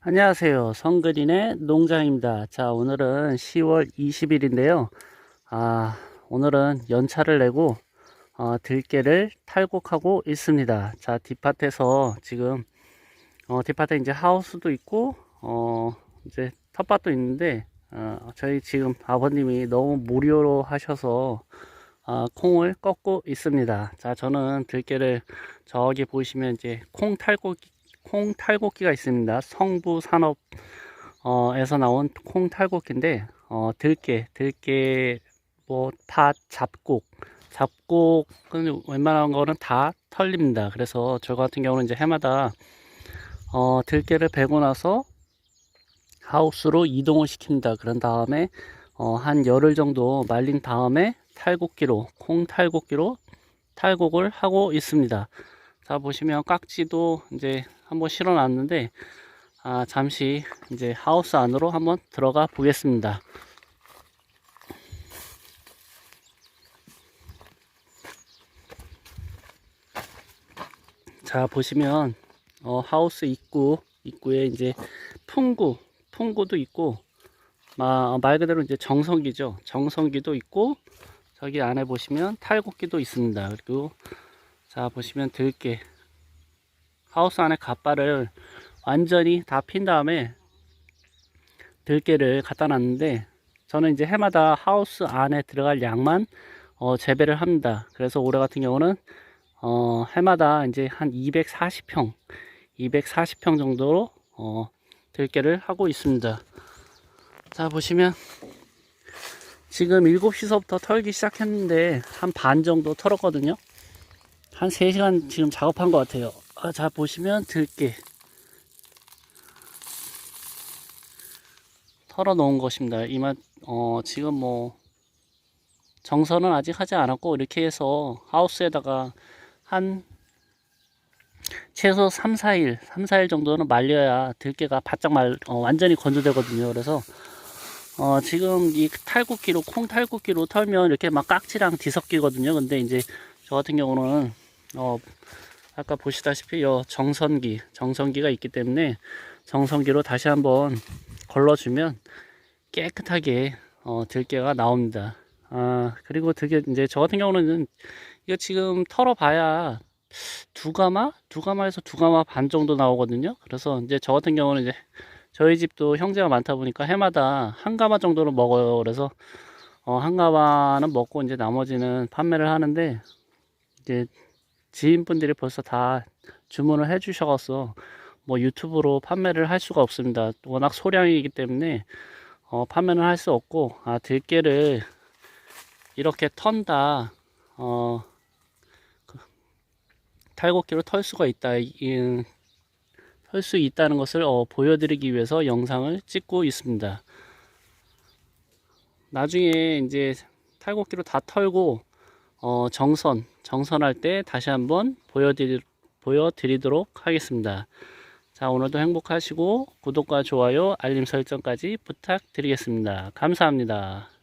안녕하세요. 성그린의 농장입니다. 자, 오늘은 10월 20일인데요. 아, 오늘은 연차를 내고 어, 들깨를 탈곡하고 있습니다. 자, 뒷밭에서 지금 어, 뒷밭에 이제 하우스도 있고 어, 이제 텃밭도 있는데 어, 저희 지금 아버님이 너무 무료로 하셔서 어, 콩을 꺾고 있습니다. 자, 저는 들깨를 저기 보시면 이제 콩 탈곡 콩 탈곡기가 있습니다. 성부 산업 어에서 나온 콩 탈곡기인데 어 들깨 들깨 뭐 팥 잡곡 잡곡은 웬만한 거는 다 털립니다. 그래서 저 같은 경우는 이제 해마다 어 들깨를 베고 나서 하우스로 이동을 시킵니다. 그런 다음에 어, 한 열흘 정도 말린 다음에 탈곡기로 콩 탈곡기로 탈곡을 하고 있습니다. 자 보시면 깍지도 이제 한번 실어 놨는데 아, 잠시 이제 하우스 안으로 한번 들어가 보겠습니다. 자 보시면 어, 하우스 입구 입구에 이제 풍구 풍구도 있고 마, 말 그대로 이제 정성기죠. 정성기도 있고 저기 안에 보시면 탈곡기도 있습니다. 그리고 자 보시면 들깨 하우스 안에 갓바를 완전히 다 핀 다음에 들깨를 갖다 놨는데 저는 이제 해마다 하우스 안에 들어갈 양만 어, 재배를 합니다. 그래서 올해 같은 경우는 어, 해마다 이제 한 240평, 240평 정도로 어, 들깨를 하고 있습니다. 자 보시면 지금 7시서부터 털기 시작했는데 한 반 정도 털었거든요. 한 3시간 지금 작업한 것 같아요. 아, 자, 보시면 들깨. 털어 놓은 것입니다. 이만, 어, 지금 뭐, 정선은 아직 하지 않았고, 이렇게 해서 하우스에다가 한, 최소 3, 4일, 3, 4일 정도는 말려야 들깨가 바짝 말, 어, 완전히 건조되거든요. 그래서, 어, 지금 이 탈곡기로, 콩 탈곡기로 털면 이렇게 막 깍지랑 뒤섞이거든요. 근데 이제 저 같은 경우는, 어, 아까 보시다시피 요 정선기 정선기가 있기 때문에 정선기로 다시 한번 걸러주면 깨끗하게 어, 들깨가 나옵니다. 아 그리고 들깨 이제 저 같은 경우는 이거 지금 털어봐야 두 가마 두 가마에서 두 가마 반 정도 나오거든요. 그래서 이제 저 같은 경우는 이제 저희 집도 형제가 많다 보니까 해마다 한 가마 정도는 먹어요. 그래서 어, 한 가마는 먹고 이제 나머지는 판매를 하는데 이제 지인분들이 벌써 다 주문을 해 주셔서 뭐 유튜브로 판매를 할 수가 없습니다. 워낙 소량이기 때문에 어, 판매는 할 수 없고 아 들깨를 이렇게 턴다 어, 그, 탈곡기로 털 수가 있다 털 수 있다는 것을 어, 보여드리기 위해서 영상을 찍고 있습니다. 나중에 이제 탈곡기로 다 털고 어, 정선, 정선할 때 다시 한번 보여드리, 보여드리도록 하겠습니다. 자, 오늘도 행복하시고 구독과 좋아요, 알림 설정까지 부탁드리겠습니다. 감사합니다.